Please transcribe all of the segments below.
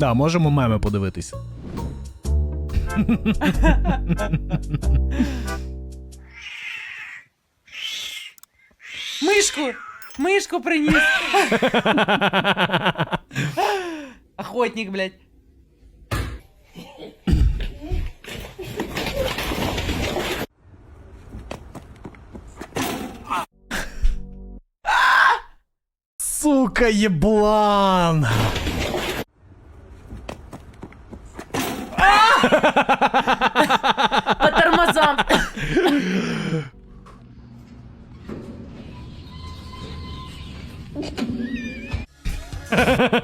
Да, можемо меми подивитися. Мишку! Мишку приніс! Охотник, блядь. Сука, єблан!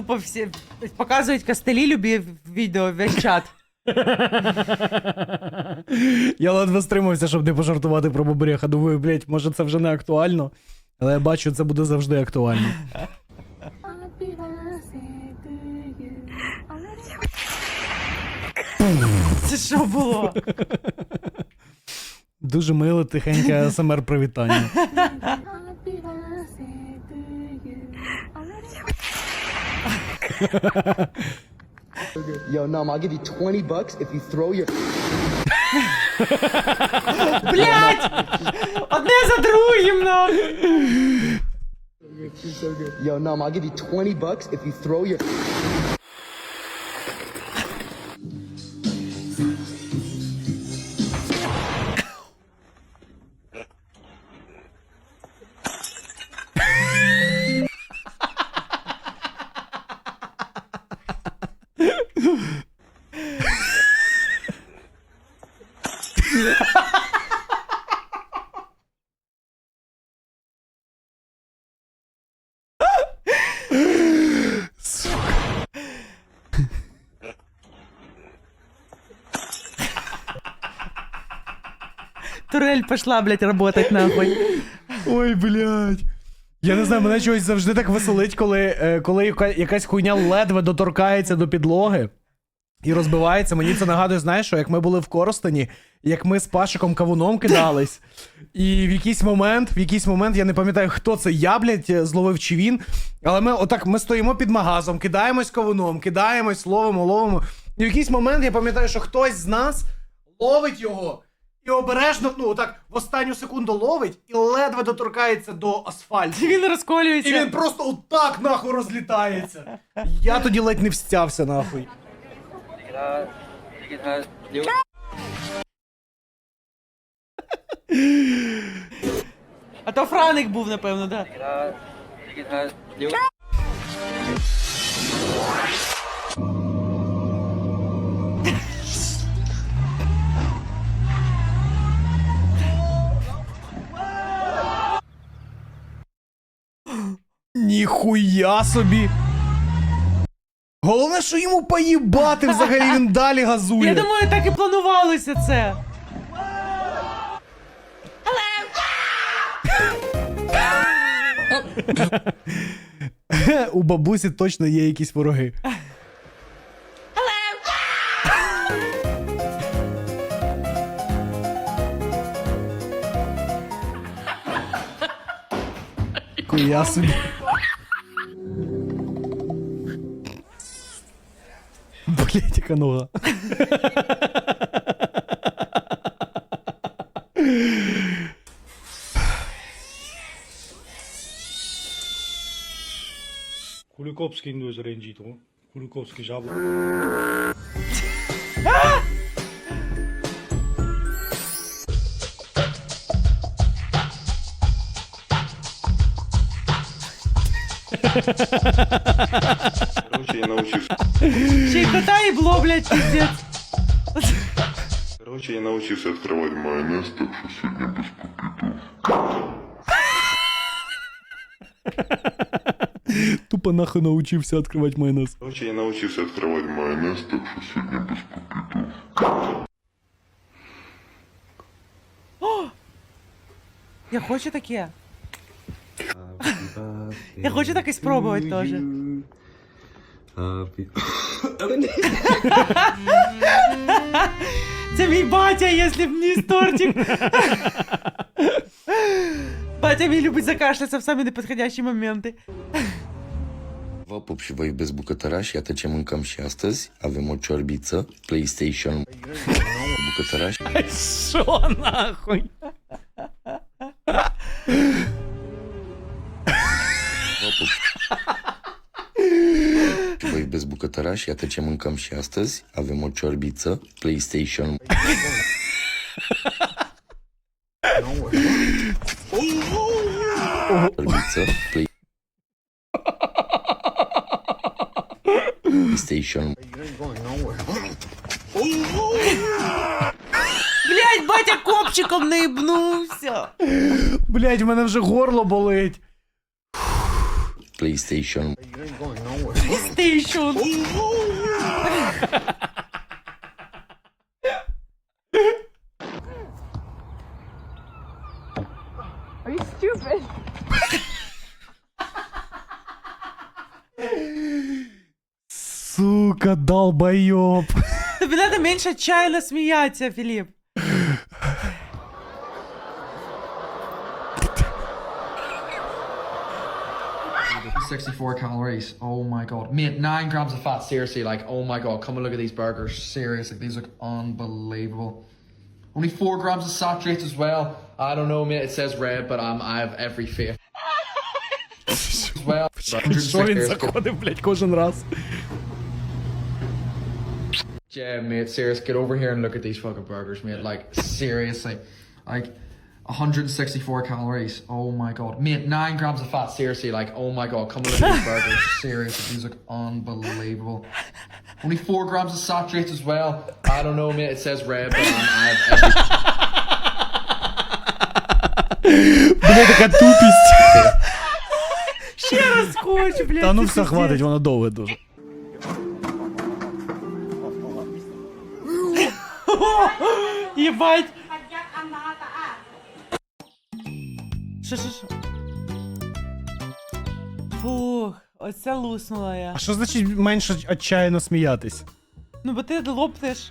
Тупо всі показують костелі любі відео весь чат. Я ледве стримався, щоб не пожартувати про бобрєха. Думаю, блять, може це вже не актуально. Але я бачу, це буде завжди актуально. Це що було? Дуже миле, тихеньке СМР привітання. Yo, Num, I'll give you 20 bucks if you throw your Блять! Одне за другим, нахуй! Yo, Num, I'll give you 20 bucks if you throw your Турель пошла, блядь, работать нахуй. Ой, блядь. Я не знаю, мене чогось завжди так веселить, коли, е, коли яка- якась хуйня ледве доторкається до підлоги і розбивається. Мені це нагадує, знаєш, що як ми були в Коростені, як ми з Пашиком кавуном кидались, і в якийсь момент, в якийсь момент, я не пам'ятаю, хто це, я, блядь, зловив чи він. Але ми отак ми стоїмо під магазом, кидаємось кавуном, кидаємось, ловимо, ловимо. І в якийсь момент я пам'ятаю, що хтось з нас ловить його. І обережно, ну так, в останню секунду ловить і ледве доторкається до асфальту. Він розколюється. І він просто отак нахуй розлітається. Я тоді ледь не встявся нахуй. А то Франик був, напевно, да. Ніхуя собі. Головне, що йому поїбати взагалі він далі газує. Я думаю, так і планувалося це. У бабусі точно є якісь вороги. Ніхуя собі. Canoa. Kulikowski do zrędzitu. Kulikowski żabł. Ha ha ha ha ha ha! я научився. Ще й кота і бло, блядь, пиздец. Короче, я научился открывать майонез, так что сегодня без. Тупо нахуй научился открывать майонез. Короче, я научился открывать майонез, так что сегодня без пакетів. Я хочу такие. Я хочу так таке спробувати теж. Це мій батя, якщо б не тортик. Батя мій любить закашлятися в самі неподходящі моменти. Vă și vă iată ce mâncăm și astăzi. Avem o ciorbiță, PlayStation, bucătărași. Що нахуй? Vă pup. Vă iubesc iată ce mâncăm și astăzi. Avem o ciorbiță, PlayStation, ciorbiță, Play... PlayStation, Блять, батя копчиком наїбнувся. Блять, в мене вже горло болить. PlayStation, Стейшн. Are you stupid? Сука, долбойоб. Тобі треба менше чайно сміятися, Філіп. Sixty-four calories. Oh my god, mate! Nine grams of fat. Seriously, like, oh my god, come and look at these burgers. Seriously, these look unbelievable. Only four grams of saturates as well. I don't know, mate. It says red, but um, I have every faith. as well. Що він 106 заходив, блять, кожен раз. Yeah, mate, serious. Get over here and look at these fucking burgers, mate. Like, seriously. Like, 164 calories. Oh my god. Mate, 9 grams of fat. Seriously, like, oh my god. Come and look at these burgers. Seriously, these look unbelievable. Only 4 grams of saturates as well. I don't know, mate. It says red, but um, I have every Бля, така тупість. Ще раз хочу, блядь. Та ну це все, пиздець. хватить, воно довго дуже. Єбать. Що, що, що? Фух, оце луснула я. А що значить менше отчаянно сміятись? Ну бо ти лопнеш.